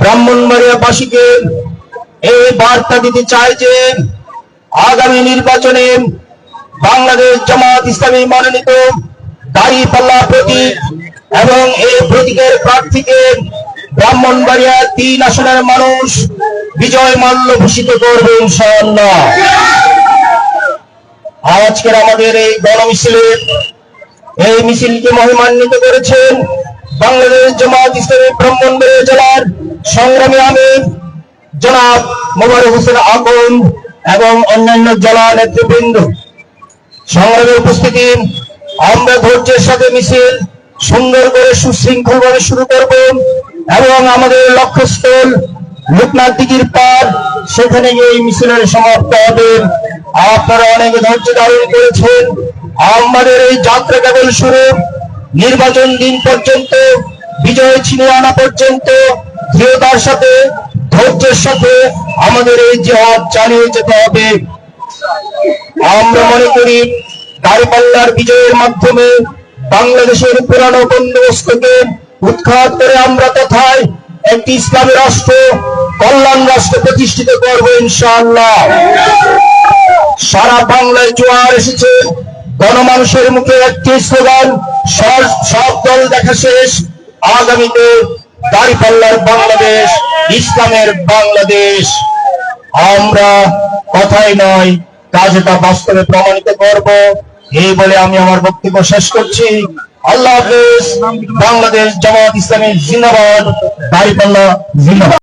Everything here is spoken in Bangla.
ব্রাহ্মণবাড়িয়াবাসীকে এই বার্তা দিতে চাই যে আগামী নির্বাচনে বাংলাদেশ জামাত ইসলামী মনোনীত দাড়ি পাল্লা প্রতীক এবং এই প্রতীকের প্রার্থীকে ব্রাহ্মণবাড়িয়া তিন আসনের মানুষ বিজয় মাল্য ভূষিত করবে আজকের আমাদের এই গণমিছিলে এই মিছিলকে মহিমান্বিত করেছেন বাংলাদেশ জামাত ইসলামী ব্রাহ্মণবাড়িয়া জেলার সংগ্রামী আমির, জনাব মোবারক হোসেন আকন এবং অন্যান্য জেলা নেতৃবৃন্দ। সংগ্রামে উপস্থিতি, আমরা ধৈর্যের সাথে মিছিল সুন্দর করে সুশৃঙ্খল ভাবে শুরু করব এবং আমাদের লক্ষ্যস্থল লোকনাথ দিঘির পার, সেখানে গিয়ে মিছিলের সমাপ্ত হবে। আপনারা অনেক ধৈর্য ধারণ করেছেন। আমাদের এই যাত্রা কেবল শুরু। নির্বাচন দিন পর্যন্ত, বিজয় ছিনিয়ে আনা পর্যন্ত দৃঢ়তার সাথে ধৈর্যের সাথে আমাদের এই জবাব চালিয়ে যেতে হবে। আমরা মনে করি দাঁড়িপাল্লার বিজয়ের মাধ্যমে বাংলাদেশের পুরানো বন্দোবস্তকে উৎখাত করে আমরা তথায় একটি ইসলামী রাষ্ট্র, কল্যাণ রাষ্ট্র প্রতিষ্ঠিত করব ইনশাআল্লাহ। সারা বাংলায় জোয়ার এসেছে, গণমানুষের মুখে একটি স্লোগান সব দল দেখা শেষ, আগামীতে দাঁড়িপাল্লার বাংলাদেশ, ইসলামের বাংলাদেশ। আমরা কথাই নয় কাজটা বাস্তবে প্রমাণিত করব। এই বলে আমি আমার বক্তব্য শেষ করছি। আল্লাহ হাফেজ, বাংলাদেশ জামাত ইসলামী জিন্দাবাদ, দাঁড়িপাল্লা জিন্দাবাদ।